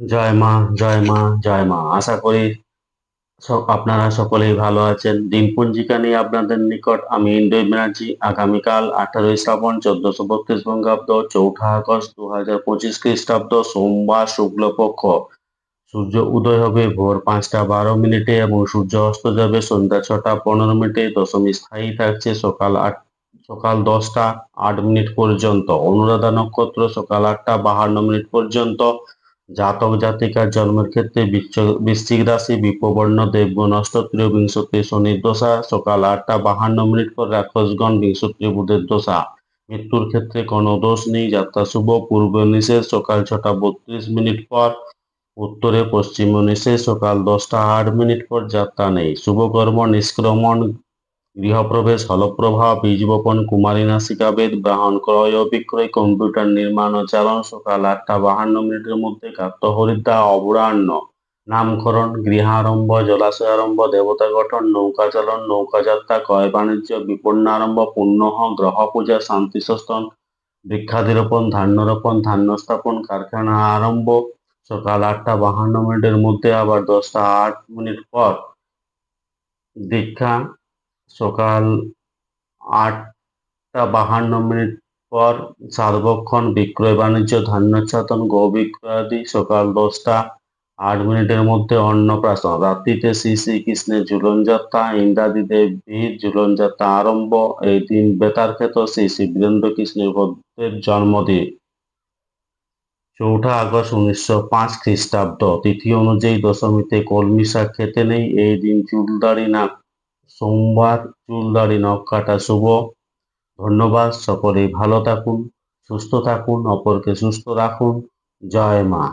জয় মা জয় মা জয় মা। আশা করি আপনারা সকলেই ভালো আছেন। দিনপঞ্জিকা নিয়ে আপনাদের নিকট আমি ইন্দ্র ব্যানার্জি। আগামীকাল আঠারোই শ্রাবণ, চোদ্দশো বত্রিশ বঙ্গাব্দ, চৌঠা আগস্ট দু হাজার পঁচিশ খ্রিস্টাব্দ, সোমবার শুক্লপক্ষ। সূর্য উদয় হবে ভোর পাঁচটা বারো মিনিটে এবং সূর্য অস্ত যাবে সন্ধ্যা ছটা পনেরো মিনিটে। দশমী স্থায়ী থাকছে সকাল আট, সকাল দশটা আট মিনিট পর্যন্ত। অনুরাধা নক্ষত্র সকাল আটটা বাহান্ন মিনিট পর্যন্ত। জাতক জাতিকার জন্মের ক্ষেত্রে বৃশ্চ- বৃশ্চিক রাশি, বিপবর্ণ দেবগণ অষ্টত্রীয় বিংশতি শনির দশা, সকাল আটটা, বাহান্ন মিনিট পর রাক্ষসগণ বিংশত্রী বুধের দশা। মৃত্যুর ক্ষেত্রে কোনো দোষ নেই, যাত্রা শুভ, পূর্ব নিষেধ, সকাল ছটা বত্রিশ মিনিট পর, উত্তরে পশ্চিম নিষেধ, সকাল দশটা আট মিনিট পর যাত্রা নেই। শুভকর্ম নিষ্ক্রমণ গৃহপ্রবেশ, হলপ্রভা বীজ বপন কুমারী নাসিকা, বেদ, ব্রাহ্মণ, ক্রয় ও বিক্রয়, কম্পিউটার নির্মাণ ও চালন, সকাল আটটা বাহান্ন মিনিটের মধ্যে কাত্য হরিদ্রা অবরাহ্ন নামকরণ, গৃহারম্ভ, জলাশয় আরম্ভ, দেবতা গঠন, নৌকা চালন, নৌকা যাত্রা, ক্রয় বাণিজ্য, বিপন্ন আরম্ভ, পুণ্যহ, গ্রহ পূজা, শান্তি সস্তন বৃক্ষাদি রোপণ ধান্য রোপণ ধান্য স্থাপন, কারখানা আরম্ভ, সকাল আটটা বাহান্ন মিনিটের মধ্যে আবার দশটা আট মিনিট পর দীক্ষা সকাল আটটা বাহান্ন মিনিট পর সার্বক্ষণ বিক্রয় বাণিজ্য, ধান্য ছাতন গো বিক্রয়াদি সকাল দশটা আট মিনিটের মধ্যে অন্নপ্রাশন। রাত্রিতে শ্রী শ্রীকৃষ্ণের ঝুলন যাত্রা ইন্দ্রাদি দেবীর ঝুলন যাত্রা আরম্ভ। এই দিন বেতার ক্ষেত্র শ্রী শ্রী বীরেন্দ্র কৃষ্ণের ভদ্রের জন্মদিন। চৌঠা আগস্ট উনিশশো পাঁচ খ্রিস্টাব্দ। তিথি অনুযায়ী দশমীতে কলমি শাক খেতে নেই। এই দিন চুলদাড়ি না সোমবার চুলদাড়ি নখ কাটা শুভ। ধন্যবাদ, সকলেই ভালো থাকুন, সুস্থ থাকুন, অপরকে সুস্থ রাখুন। জয় মা।